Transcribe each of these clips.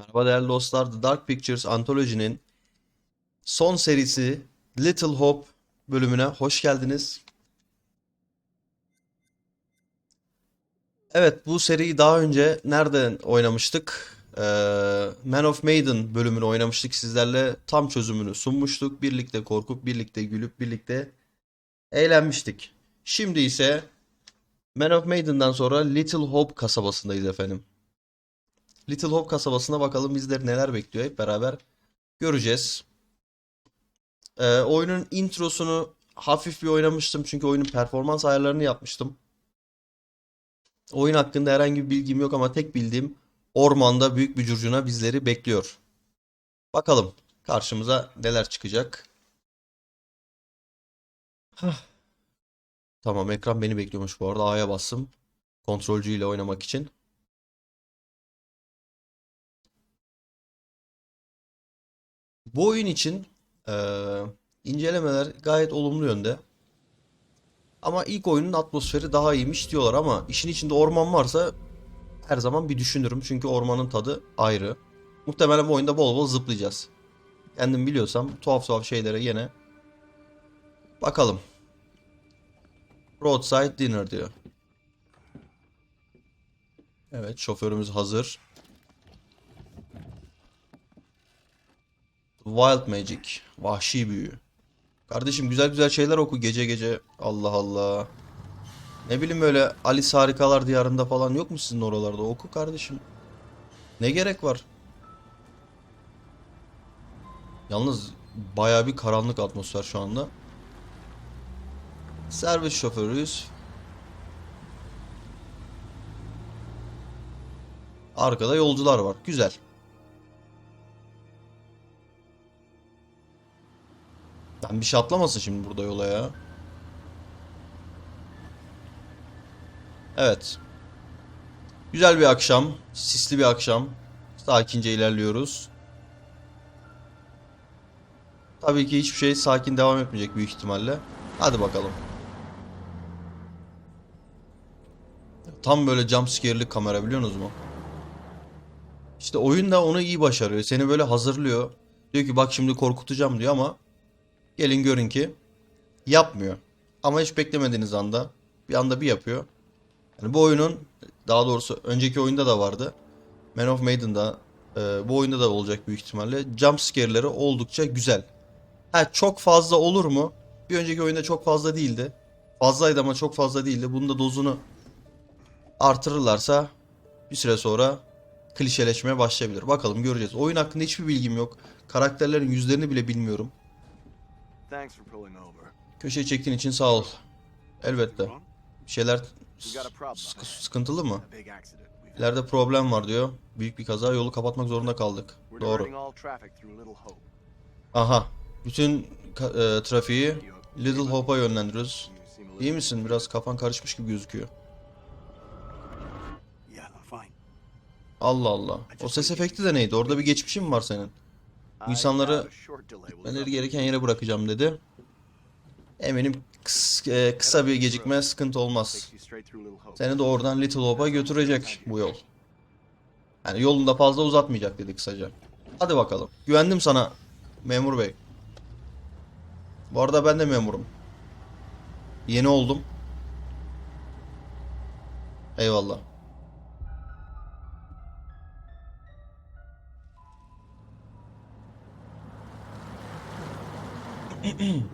Merhaba değerli dostlar. The Dark Pictures Anthology'nin son serisi Little Hope bölümüne hoş geldiniz. Evet bu seriyi daha önce nereden oynamıştık? Ee, Man of Maiden bölümünü oynamıştık sizlerle. Tam çözümünü sunmuştuk. Birlikte korkup, birlikte gülüp, birlikte eğlenmiştik. Şimdi ise Man of Maiden'dan sonra Little Hope kasabasındayız efendim. Little Hope kasabasına bakalım bizleri neler bekliyor hep beraber göreceğiz. Ee, oyunun introsunu hafif bir oynamıştım çünkü oyunun performans ayarlarını yapmıştım. Oyun hakkında herhangi bir bilgim yok ama tek bildiğim ormanda büyük bir curcuna bizleri bekliyor. Bakalım karşımıza neler çıkacak. Tamam ekran beni bekliyormuş bu arada A'ya bastım. Kontrolcü ile oynamak için. Bu oyun için eee, incelemeler gayet olumlu yönde. Ama ilk oyunun atmosferi daha iyiymiş diyorlar ama işin içinde orman varsa her zaman bir düşünürüm. Çünkü ormanın tadı ayrı. Muhtemelen bu oyunda bol bol zıplayacağız. Kendim biliyorsam tuhaf tuhaf şeylere yine bakalım. Roadside dinner diyor. Evet şoförümüz hazır. Wild Magic. Vahşi büyü. Kardeşim güzel güzel şeyler oku gece gece. Allah Allah. Ne bileyim böyle Alice Harikalar Diyarında falan yok mu sizin oralarda? Oku kardeşim. Ne gerek var? Yalnız baya bir karanlık atmosfer şu anda. Servis şoförüyüz. Arkada yolcular var. Güzel. Ben bir şey atlamasın şimdi burada yola ya. Evet. Güzel bir akşam. Sisli bir akşam. Sakince ilerliyoruz. Tabii ki hiçbir şey sakin devam etmeyecek büyük ihtimalle. Hadi bakalım. Tam böyle jumpscare'lik kamera biliyorsunuz mu? İşte oyun da onu iyi başarıyor. Seni böyle hazırlıyor. Diyor ki bak şimdi korkutacağım diyor ama gelin görün ki yapmıyor. Ama hiç beklemediğiniz anda bir anda bir yapıyor. Yani bu oyunun daha doğrusu önceki oyunda da vardı. Man of Maiden'da e, bu oyunda da olacak büyük ihtimalle. Jump scare'leri oldukça güzel. Ha çok fazla olur mu? Bir önceki oyunda çok fazla değildi. Fazlaydı ama çok fazla değildi. Bunun da dozunu artırırlarsa bir süre sonra klişeleşmeye başlayabilir. Bakalım göreceğiz. Oyun hakkında hiçbir bilgim yok. Karakterlerin yüzlerini bile bilmiyorum. Thanks for pulling over. Köşeye çektiğin için sağ ol. Elbette. Bir şeyler sıkı- sıkıntılı mı? İleride problem var diyor. Büyük bir kaza yolu kapatmak zorunda kaldık. Doğru. Aha. Bütün e, trafiği Little Hope'a yönlendiriyoruz. İyi misin? Biraz kafan karışmış gibi gözüküyor. Allah Allah. O ses efekti de neydi? Orada bir geçmişin mi var senin? Bu insanları gitmeleri gereken yere bırakacağım dedi. Eminim kıs- e, kısa bir gecikme sıkıntı olmaz. Seni de oradan Little Hope'a götürecek bu yol. Yani yolunu da fazla uzatmayacak dedi kısaca. Hadi bakalım. Güvendim sana memur bey. Bu arada ben de memurum. Yeni oldum. Eyvallah.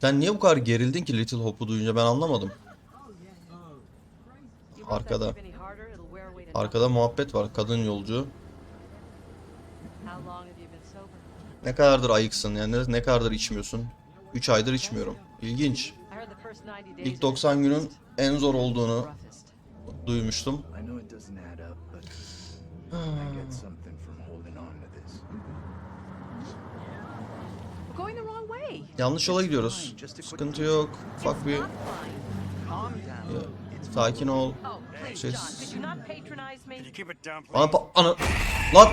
Sen niye bu kadar gerildin ki Little Hope'u duyunca ben anlamadım. Arkada. Arkada muhabbet var. Kadın yolcu. Ne kadardır ayıksın yani ne, ne kadardır içmiyorsun? 3 aydır içmiyorum. İlginç. İlk 90 günün en zor olduğunu duymuştum. Yanlış yola gidiyoruz. Sıkıntı yok. Ufak bir ya, sakin ol. Oh, Şey- Bana pa- ana lan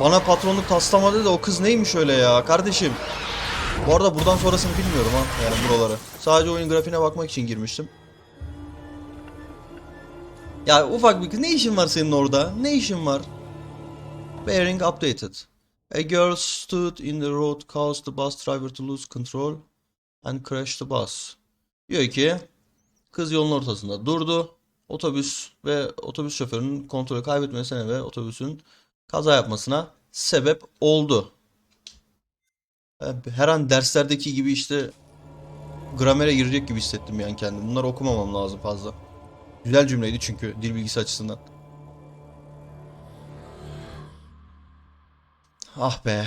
bana patronluk taslamadı da o kız neymiş öyle ya kardeşim. Bu arada buradan sonrasını bilmiyorum ha yani buraları. Sadece oyun grafiğine bakmak için girmiştim. Ya ufak bir kız ne işin var senin orada? Ne işin var? Bearing updated. A girl stood in the road caused the bus driver to lose control and crashed the bus. Diyor ki kız yolun ortasında durdu. Otobüs ve otobüs şoförünün kontrolü kaybetmesine ve otobüsün kaza yapmasına sebep oldu. Her an derslerdeki gibi işte gramere girecek gibi hissettim yani kendimi. Bunları okumamam lazım fazla. Güzel cümleydi çünkü dil bilgisi açısından. Ah be.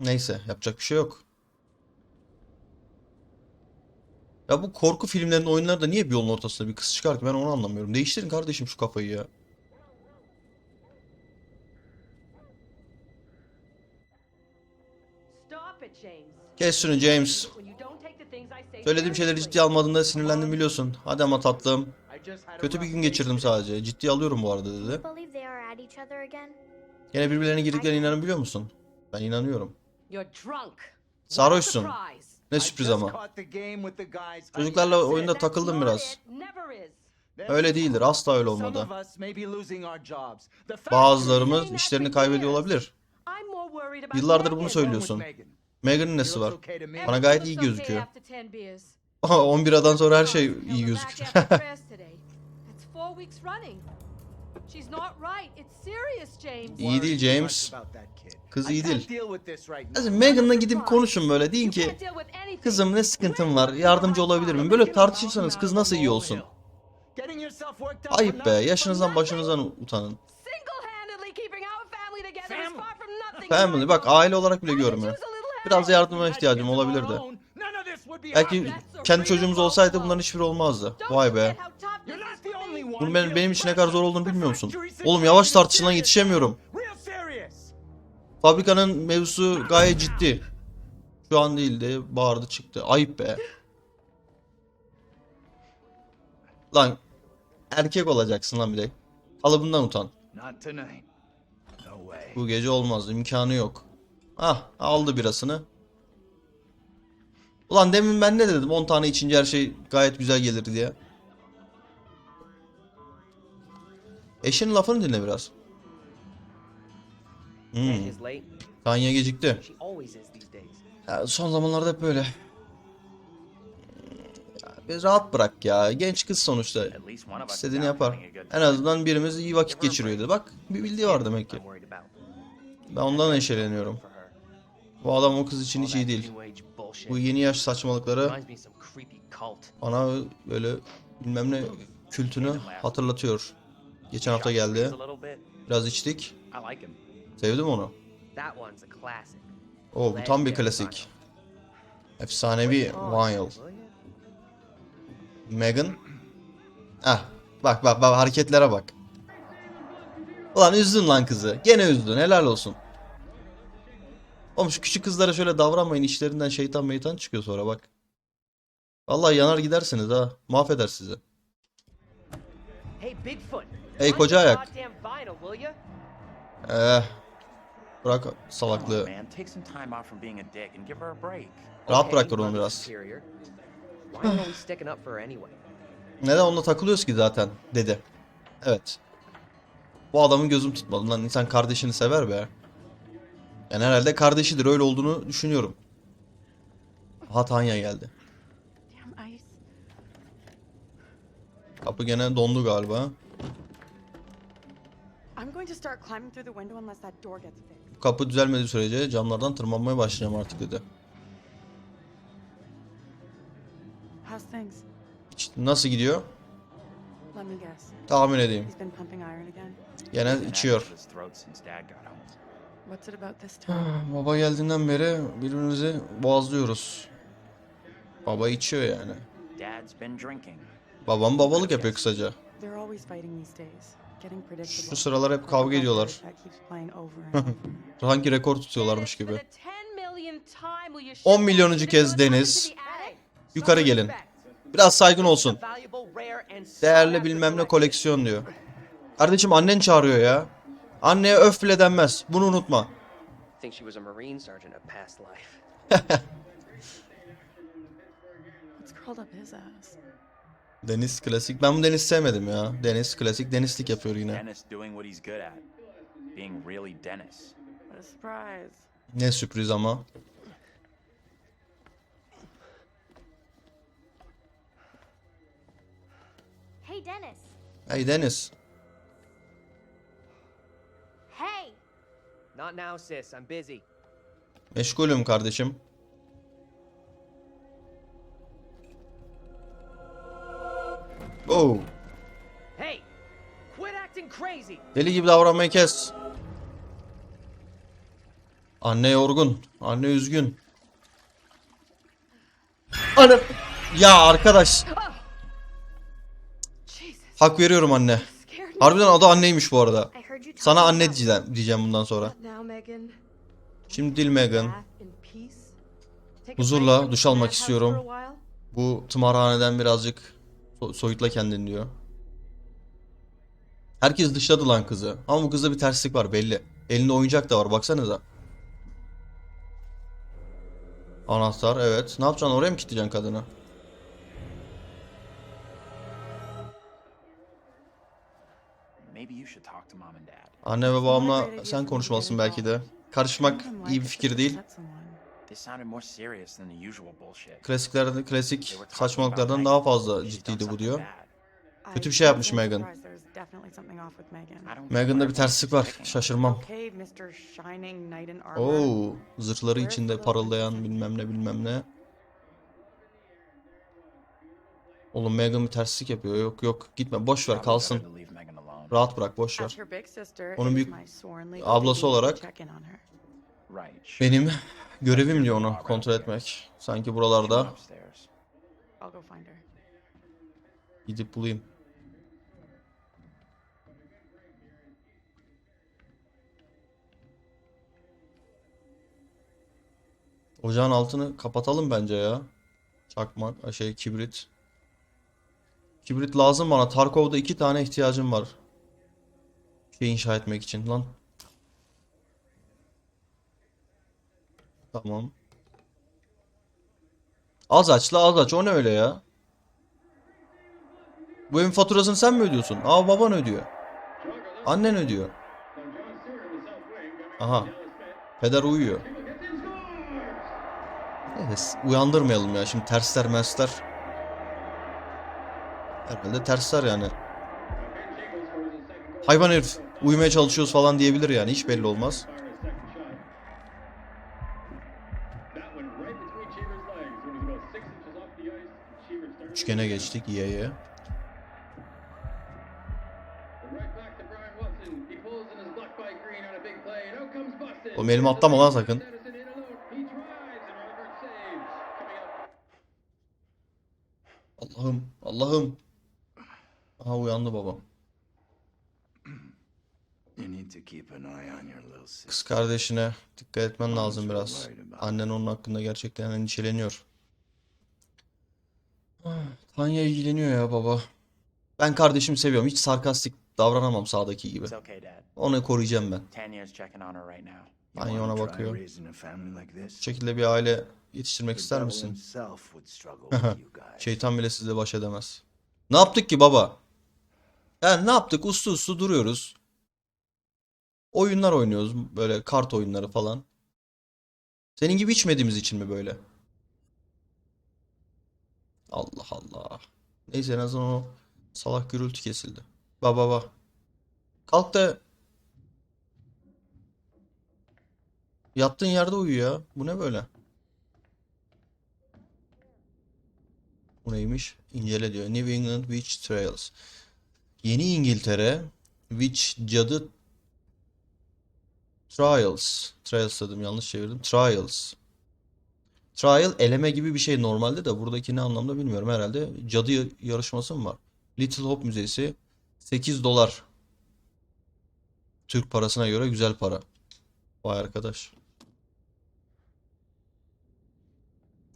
Neyse yapacak bir şey yok. Ya bu korku filmlerinin oyunlarda niye bir yolun ortasında bir kız çıkar ki ben onu anlamıyorum. Değiştirin kardeşim şu kafayı ya. Kes şunu James. Söylediğim şeyleri ciddiye almadığında sinirlendim biliyorsun. Hadi ama tatlım. Kötü bir gün geçirdim sadece. Ciddiye alıyorum bu arada dedi. Gene birbirlerine girdiklerine inanabiliyor musun? Ben inanıyorum. Sarhoşsun. Ne sürpriz ama. Çocuklarla oyunda takıldım biraz. Öyle değildir. Asla öyle olmadı. Bazılarımız işlerini kaybediyor olabilir. Yıllardır bunu söylüyorsun. Megan. Megan'ın nesi var? Bana gayet iyi gözüküyor. After 10 beers. 11 adan sonra her şey iyi her İyi değil James. much about that kid. Kız I iyi can't değil. deal with this right now. Hadi Megan'la gidip konuşun böyle. Deyin ki can't deal with anything. kızım ne sıkıntın var? Yardımcı olabilir miyim? Böyle tartışırsanız kız nasıl iyi olsun? Ayıp be. Yaşınızdan başınızdan utanın. Family bak aile olarak bile görmüyor. Biraz yardıma ihtiyacım olabilirdi. None of this would be Belki kendi çocuğumuz olsaydı bunların hiçbiri olmazdı. Vay be. Bunun benim, benim için ne kadar zor olduğunu bilmiyor musun? Oğlum yavaş situation tartışın lan is yetişemiyorum. Fabrikanın mevzusu gayet ciddi. Şu an değil de bağırdı çıktı. Ayıp be. Lan erkek olacaksın lan bir de. Kalıbından utan. Bu gece olmaz. imkanı yok. Ah aldı birasını. Ulan demin ben ne dedim? 10 tane içince her şey gayet güzel gelir diye. Eşinin lafını dinle biraz. Hmm. Kanye gecikti. Ya son zamanlarda hep böyle. Ya bir rahat bırak ya. Genç kız sonuçta. İstediğini yapar. En azından birimiz iyi vakit geçiriyordu. Bak bir bildiği var demek ki. Ben ondan her. Bu adam o kız için hiç iyi değil. Bullshit. Bu yeni yaş saçmalıkları bana böyle bilmem ne kültünü hatırlatıyor. Geçen hafta geldi. Biraz içtik. Sevdim onu. O bu tam bir klasik. Efsanevi vinyl. Will you? Megan. Ah bak bak bak hareketlere bak. Ulan üzdün lan kızı. Gene üzdün. Helal olsun. Oğlum şu küçük kızlara şöyle davranmayın. İşlerinden şeytan meytan çıkıyor sonra bak. Vallahi yanar gidersiniz ha. Mahveder sizi. Hey, Bigfoot. Hey, koca ayak. Eh. Bırak salaklığı. Rahat bırak onu biraz. Neden onunla takılıyoruz ki zaten dedi. Evet. Bu adamın gözüm tutmadı lan insan kardeşini sever be. Yani herhalde kardeşidir öyle olduğunu düşünüyorum. Aha Tanya geldi. Kapı gene dondu galiba. Bu kapı düzelmediği sürece camlardan tırmanmaya başlayacağım artık dedi. İşte nasıl gidiyor? Tahmin edeyim. Gene içiyor. What's it about this time? Baba geldiğinden beri birbirimizi boğazlıyoruz. Baba içiyor yani. Dad's been drinking. Babam babalık yapıyor kısaca. They're always fighting these days. Getting predictable. Şu sıralar hep kavga ediyorlar. Sanki rekor tutuyorlarmış gibi. for the 10 millionth time will you 10 shut milyonuncu kez Deniz. Yukarı gelin. Biraz saygın olsun. Değerli bilmem ne koleksiyon diyor. Kardeşim annen çağırıyor ya. Anneye öf bile denmez. Bunu unutma. Deniz klasik. Ben bu Deniz sevmedim ya. Deniz klasik Denizlik yapıyor yine. Ne sürpriz ama. Hey, Dennis. Hey Deniz. Not now, sis. I'm busy. Meşgulüm kardeşim. Oh. Hey! Quit acting crazy! Deli gibi davranmayı kes. Anne yorgun. Anne üzgün. Anne. Ya arkadaş. Hak veriyorum anne. Harbiden adı anneymiş bu arada. Sana anne diyeceğim, diyeceğim bundan sonra. Şimdi değil Megan. Huzurla duş almak istiyorum. Bu tımarhaneden birazcık so- soyutla kendini diyor. Herkes dışladı lan kızı. Ama bu kızda bir terslik var belli. Elinde oyuncak da var baksanıza. Anahtar evet. Ne yapacaksın oraya mı kilitleyeceksin kadını? Anne ve babamla sen konuşmalısın belki de. Karışmak iyi bir fikir değil. Klasiklerde klasik saçmalıklardan daha fazla ciddiydi bu diyor. Kötü bir şey yapmış Megan. Megan'da bir terslik var. Şaşırmam. Oo, zırhları içinde parıldayan bilmem ne bilmem ne. Oğlum Megan bir terslik yapıyor. Yok yok gitme boş ver kalsın. Rahat bırak boş ver. Onun büyük ablası olarak. Benim görevim diyor onu kontrol etmek. Sanki buralarda gidip bulayım. Ocağın altını kapatalım bence ya. Çakmak, şey kibrit. Kibrit lazım bana. Tarkov'da iki tane ihtiyacım var. Şey inşa etmek için lan. Tamam. Az açla az aç. O ne öyle ya? Bu evin faturasını sen mi ödüyorsun? Aa baban ödüyor. Annen ödüyor. Aha. Peder uyuyor. Neyse uyandırmayalım ya. Şimdi tersler mersler. Herhalde tersler yani. Hayvan herif. Uyumaya çalışıyoruz falan diyebilir yani. Hiç belli olmaz. Üçgene geçtik. Ye ye. Oğlum elimi atlama lan sakın. Allah'ım. Allah'ım. Aha uyandı babam. You need to keep an eye on your little sister. Kız kardeşine dikkat etmen lazım biraz. Annen onun hakkında gerçekten endişeleniyor. Ah, Tanya ilgileniyor ya baba. Ben kardeşimi seviyorum. Hiç sarkastik davranamam sağdaki gibi. Onu koruyacağım ben. Tanya ona bakıyor. Bu şekilde bir aile yetiştirmek ister misin? Şeytan bile sizle baş edemez. Ne yaptık ki baba? Yani ne yaptık? Uslu uslu duruyoruz. Oyunlar oynuyoruz. Böyle kart oyunları falan. Senin gibi içmediğimiz için mi böyle? Allah Allah. Neyse en azından o salak gürültü kesildi. Baba baba. Kalk da yattığın yerde uyu ya. Bu ne böyle? Bu neymiş? İncele diyor. New England Witch Trials. Yeni İngiltere Witch Cadı Trials. Trials dedim yanlış çevirdim. Trials. Trial eleme gibi bir şey normalde de buradaki ne anlamda bilmiyorum. Herhalde cadı ya- yarışması mı var? Little Hope Müzesi 8 dolar. Türk parasına göre güzel para. Vay arkadaş.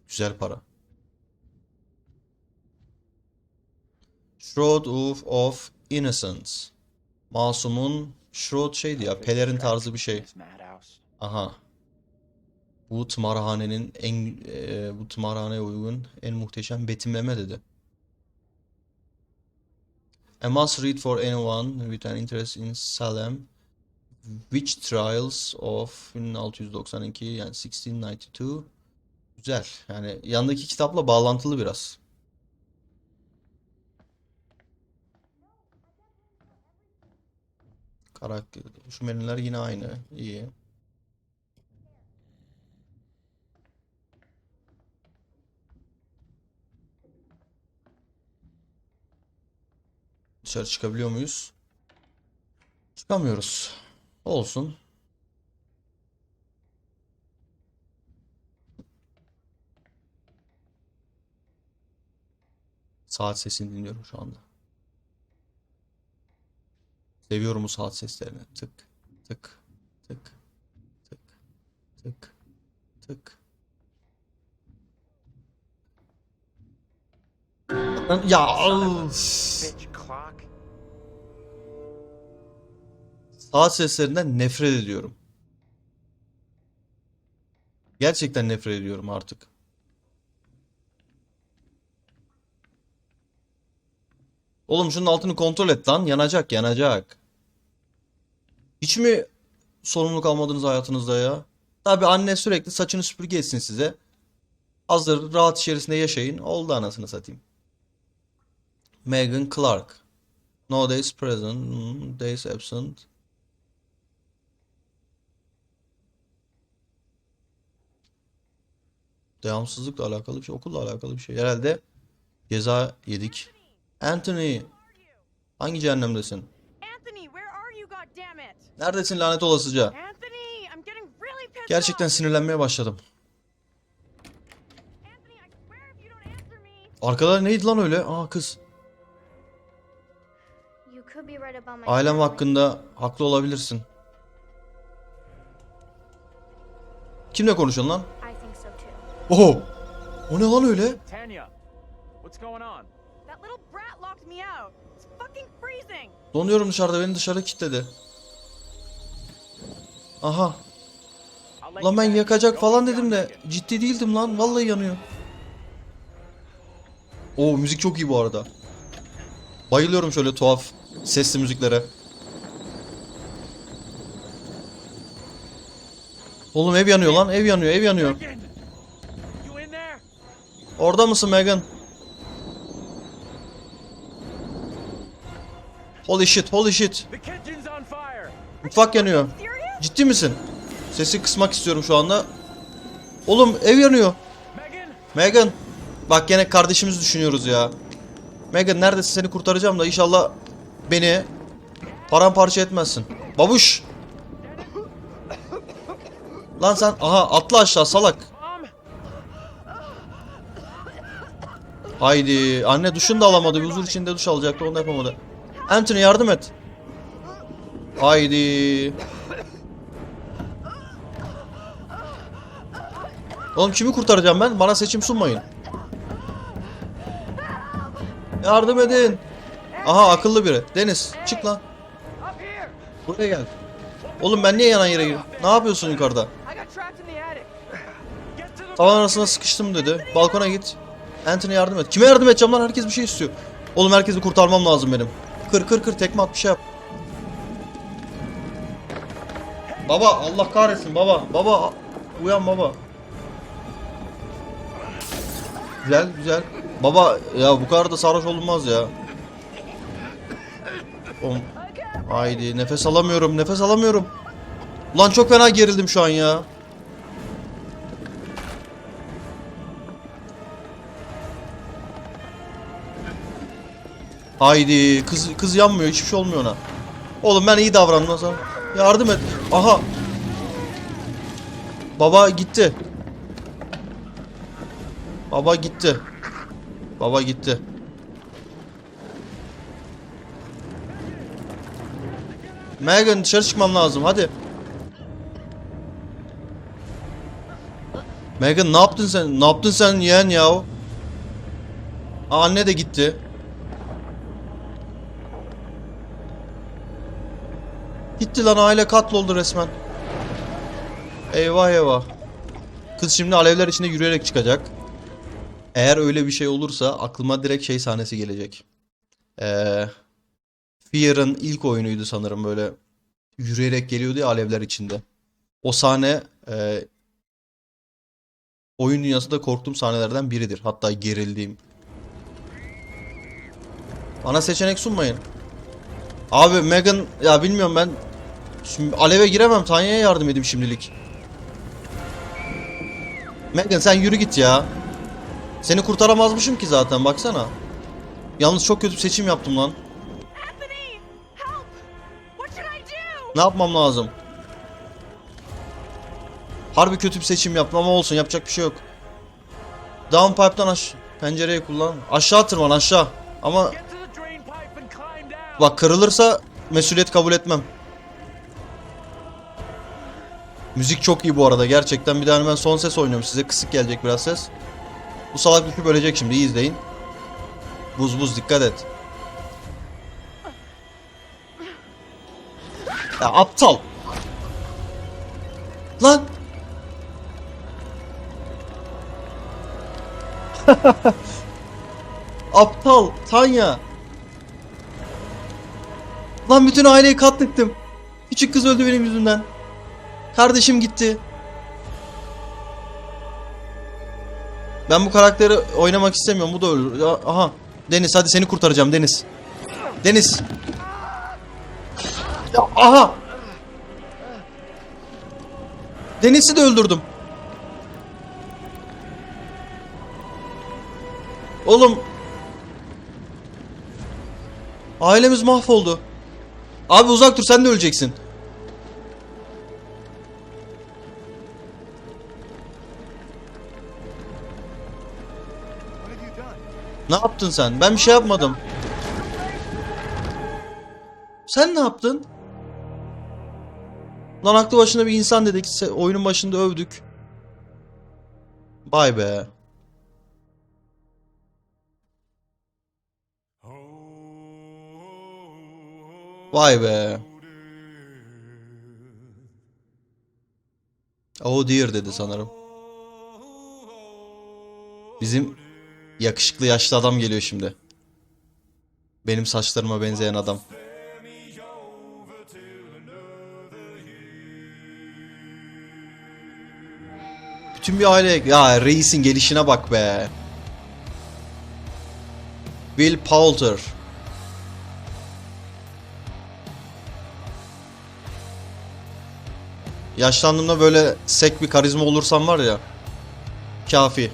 Güzel para. Shroud of, of Innocence. Masumun Shroud şeydi ya pelerin tarzı bir şey. Aha. Bu tımarhanenin en e, bu tımarhaneye uygun en muhteşem betimleme dedi. A must read for anyone with an interest in Salem. Witch Trials of 1692 yani 1692. Güzel. Yani yandaki kitapla bağlantılı biraz. Karakter. Şu menüler yine aynı. İyi. Dışarı çıkabiliyor muyuz? Çıkamıyoruz. Olsun. Saat sesini dinliyorum şu anda. Seviyorum bu saat seslerini. Tık, tık, tık, tık, tık, tık. Ya saat seslerinden nefret ediyorum. Gerçekten nefret ediyorum artık. Oğlum şunun altını kontrol et lan. Yanacak, yanacak. Hiç mi sorumluluk almadınız hayatınızda ya? Tabii anne sürekli saçını süpürge etsin size. Hazır rahat içerisinde yaşayın. Oldu anasını satayım. Megan Clark. No days present, days absent. Devamsızlıkla alakalı bir şey, okulla alakalı bir şey. Herhalde ceza yedik. Anthony, hangi cehennemdesin? Anthony, where are you, goddammit? Neredesin lanet olasıca? Gerçekten sinirlenmeye başladım. Arkada neydi lan öyle? Aa kız. Ailem hakkında haklı olabilirsin. Kimle konuşuyorsun lan? Oho! O ne lan öyle? Donuyorum dışarıda beni dışarı kilitledi. Aha. Lan ben yakacak falan dedim de ciddi değildim lan. Vallahi yanıyor. Oo müzik çok iyi bu arada. Bayılıyorum şöyle tuhaf sesli müziklere. Oğlum ev yanıyor lan. Ev yanıyor, ev yanıyor. Orada mısın Megan? Holy shit, holy shit. Mutfak yanıyor. Ciddi misin? Sesi kısmak istiyorum şu anda. Oğlum ev yanıyor. Megan! Bak gene kardeşimizi düşünüyoruz ya. Megan neredesin seni kurtaracağım da inşallah beni paramparça etmezsin. Babuş. Lan sen aha atla aşağı salak. Haydi anne duşunu da alamadı. Bir huzur içinde duş alacaktı onu da yapamadı. Anthony yardım et. Haydi. Oğlum kimi kurtaracağım ben? Bana seçim sunmayın. Yardım edin. Aha akıllı biri. Deniz çık lan. Buraya gel. Oğlum ben niye yanan yere girdim? Ne yapıyorsun yukarıda? Tavan arasına sıkıştım dedi. Balkona git. Anthony yardım et. Kime yardım edeceğim lan? Herkes bir şey istiyor. Oğlum herkesi kurtarmam lazım benim. Kır kır kır tekme at bir şey yap. Baba Allah kahretsin baba. Baba uyan baba. Güzel güzel. Baba ya bu kadar da sarhoş olunmaz ya. Oğlum. Haydi nefes alamıyorum nefes alamıyorum. Ulan çok fena gerildim şu an ya. Haydi kız kız yanmıyor hiçbir şey olmuyor ona. Oğlum ben iyi davrandım zaman. Yardım et. Aha. Baba gitti. Baba gitti. Baba gitti. Megan dışarı çıkmam lazım hadi. Megan ne yaptın sen? Ne yaptın sen yeğen? Aa, anne de gitti. Gitti lan aile katloldu resmen. Eyvah eyvah. Kız şimdi alevler içinde yürüyerek çıkacak. Eğer öyle bir şey olursa aklıma direkt şey sahnesi gelecek. Ee, Fear'ın ilk oyunuydu sanırım böyle yürüyerek geliyordu ya alevler içinde. O sahne e, oyun dünyasında korktuğum sahnelerden biridir. Hatta gerildiğim. Bana seçenek sunmayın. Abi Megan ya bilmiyorum ben şimdi aleve giremem. Tanya'ya yardım edeyim şimdilik. Megan sen yürü git ya. Seni kurtaramazmışım ki zaten baksana. Yalnız çok kötü bir seçim yaptım lan. Ne yapmam lazım? Harbi kötü bir seçim yaptım ama olsun yapacak bir şey yok. Downpipe'dan aş pencereyi kullan. Aşağı tırman aşağı. Ama bak kırılırsa mesuliyet kabul etmem. Müzik çok iyi bu arada gerçekten. Bir daha ben son ses oynuyorum size. Kısık gelecek biraz ses. Bu salak düşüp ölecek şimdi iyi izleyin. Buz buz dikkat et. Ya aptal. Lan. aptal. Tanya. Lan bütün aileyi katlettim. Küçük kız öldü benim yüzümden. Kardeşim gitti. Ben bu karakteri oynamak istemiyorum. Bu da ölür. Aha. Deniz hadi seni kurtaracağım Deniz. Deniz. Ya, aha. Deniz'i de öldürdüm. Oğlum. Ailemiz mahvoldu. Abi uzak dur sen de öleceksin. Ne yaptın sen? Ben bir şey yapmadım. Sen ne yaptın? Lan aklı başında bir insan dedik. Oyunun başında övdük. Vay be. Vay be. Oh dear dedi sanırım. Bizim yakışıklı yaşlı adam geliyor şimdi. Benim saçlarıma benzeyen adam. Bütün bir aile ya reisin gelişine bak be. Will Poulter. Yaşlandığımda böyle sek bir karizma olursam var ya. Kafi.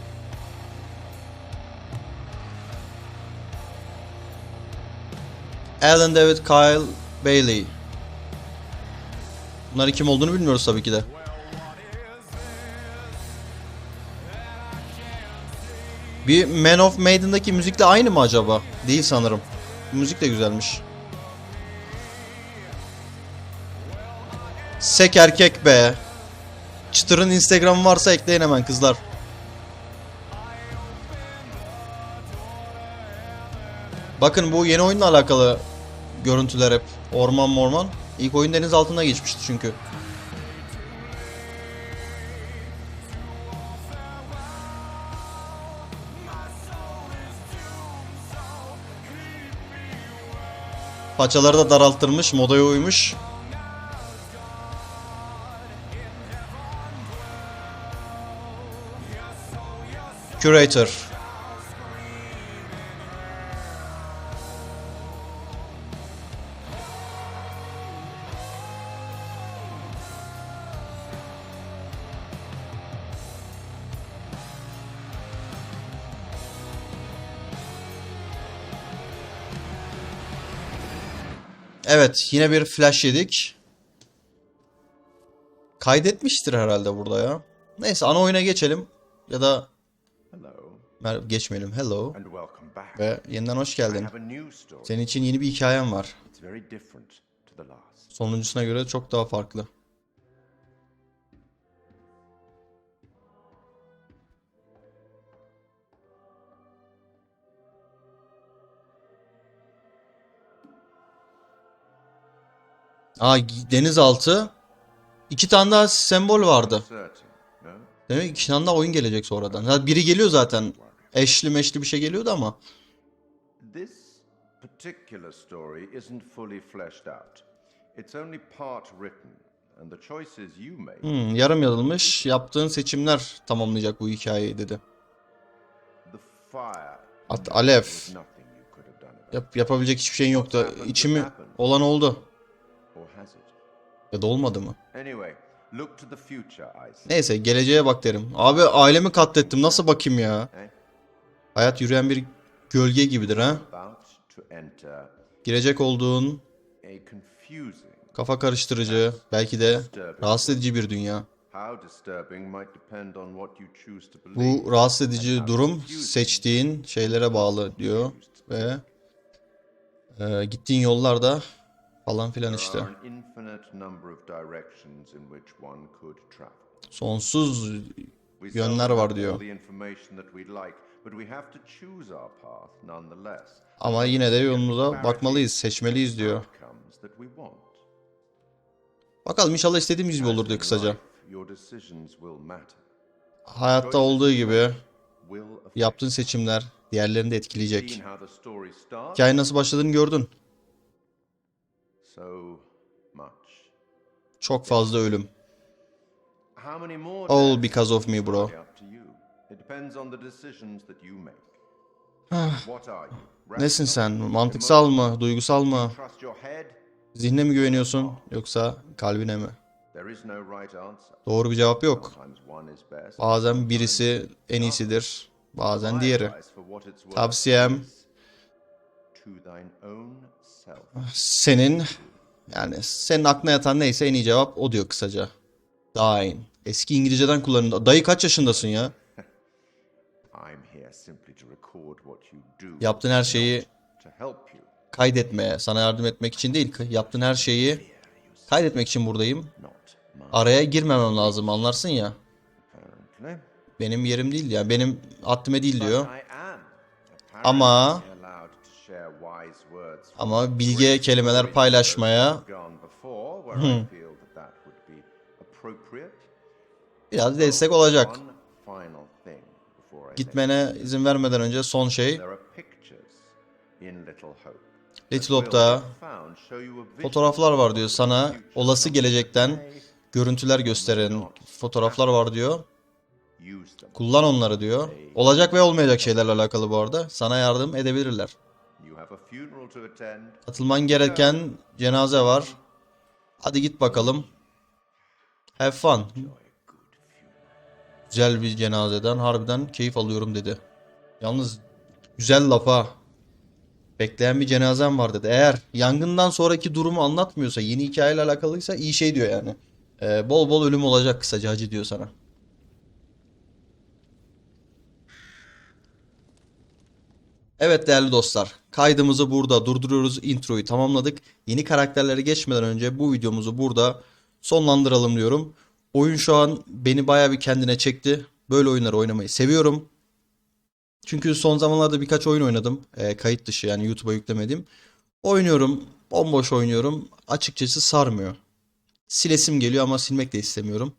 Alan David Kyle Bailey. Bunların kim olduğunu bilmiyoruz tabii ki de. Bir Man of Maiden'daki müzikle aynı mı acaba? Değil sanırım. Müzik de güzelmiş. Sek erkek be. Çıtır'ın Instagram varsa ekleyin hemen kızlar. Bakın bu yeni oyunla alakalı görüntüler hep. Orman morman. İlk oyun deniz altına geçmişti çünkü. Paçaları da daralttırmış, modaya uymuş. Curator. Evet, yine bir flash yedik. Kaydetmiştir herhalde burada ya. Neyse ana oyuna geçelim. Ya da mer- geçmeyelim. Hello. Ve yeniden hoş geldin. Senin için yeni bir hikayem var. Sonuncusuna göre çok daha farklı. Aa denizaltı. İki tane daha sembol vardı. Demek ki iki tane daha oyun gelecek sonradan. Ha, biri geliyor zaten. Eşli meşli bir şey geliyordu ama. This particular story isn't fully fleshed out. It's only part written, and the choices you make Hmm, yarım yazılmış. Yaptığın seçimler tamamlayacak bu hikayeyi dedi. At alev. Yap, yapabilecek hiçbir şeyin yoktu. İçimi olan oldu. Ya da olmadı mı? Neyse geleceğe bak derim. Abi ailemi katlettim. Nasıl bakayım ya? Eh? Hayat yürüyen bir gölge gibidir ha. Girecek olduğun kafa karıştırıcı, belki de rahatsız edici bir dünya. Bu rahatsız edici durum seçtiğin şeylere bağlı diyor ve e, gittiğin yollarda falan filan işte. Sonsuz Yönler var diyor. ama yine de yolumuza bakmalıyız, seçmeliyiz diyor. Bakalım inşallah istediğimiz gibi olur diyor kısaca. Hayatta olduğu gibi yaptığın seçimler diğerlerini de etkileyecek. Hikayenin nasıl başladığını gördün. So much. Çok fazla ölüm. All because of me bro. Nesin sen? Mantıksal mı? Duygusal mı? Zihne mi güveniyorsun? Yoksa kalbine mi? Doğru bir cevap yok. Bazen birisi en iyisidir. Bazen diğeri. Tavsiyem senin yani senin aklına yatan neyse en iyi cevap o diyor kısaca. Thine. Eski İngilizceden kullanılıyor. Dayı kaç yaşındasın ya? Yaptığın her şeyi kaydetmeye, sana yardım etmek için değil. Yaptığın her şeyi kaydetmek için buradayım. Araya girmemem lazım anlarsın ya. Benim yerim değil yani benim haddime değil diyor. Ama- Ama bilge kelimeler paylaşmaya appropriate. biraz destek olacak. Gitmene izin vermeden önce son şey Little Hope. Little Hope'da fotoğraflar var diyor. Sana olası gelecekten görüntüler gösteren fotoğraflar var diyor. Kullan onları diyor. Olacak ve olmayacak şeylerle alakalı bu arada. Sana yardım edebilirler. Katılman gereken cenaze var. Hadi git bakalım. Have fun. Güzel bir cenazeden harbiden keyif alıyorum dedi. Yalnız güzel lafa. Bekleyen bir cenazem var dedi. Eğer yangından sonraki durumu anlatmıyorsa, yeni hikayeyle alakalıysa iyi şey diyor yani. Ee, bol bol ölüm olacak kısaca hacı diyor sana. Evet değerli dostlar, kaydımızı burada durduruyoruz, introyu tamamladık. Yeni karakterlere geçmeden önce bu videomuzu burada sonlandıralım diyorum. Oyun şu an beni bayağı bir kendine çekti. Böyle oyunları oynamayı seviyorum. Çünkü son zamanlarda birkaç oyun oynadım. Ee, kayıt dışı yani YouTube'a yüklemedim. Oynuyorum, bomboş oynuyorum. Açıkçası sarmıyor. Silesim geliyor ama silmek de istemiyorum.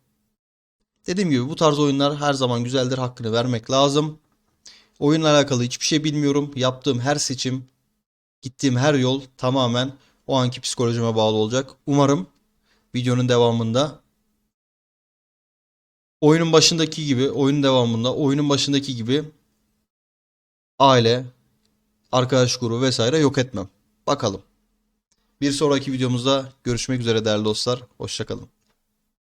Dediğim gibi bu tarz oyunlar her zaman güzeldir. Hakkını vermek lazım. Oyunla alakalı hiçbir şey bilmiyorum. Yaptığım her seçim, gittiğim her yol tamamen o anki psikolojime bağlı olacak. Umarım videonun devamında oyunun başındaki gibi, oyunun devamında oyunun başındaki gibi aile, arkadaş grubu vesaire yok etmem. Bakalım. Bir sonraki videomuzda görüşmek üzere değerli dostlar. Hoşçakalın.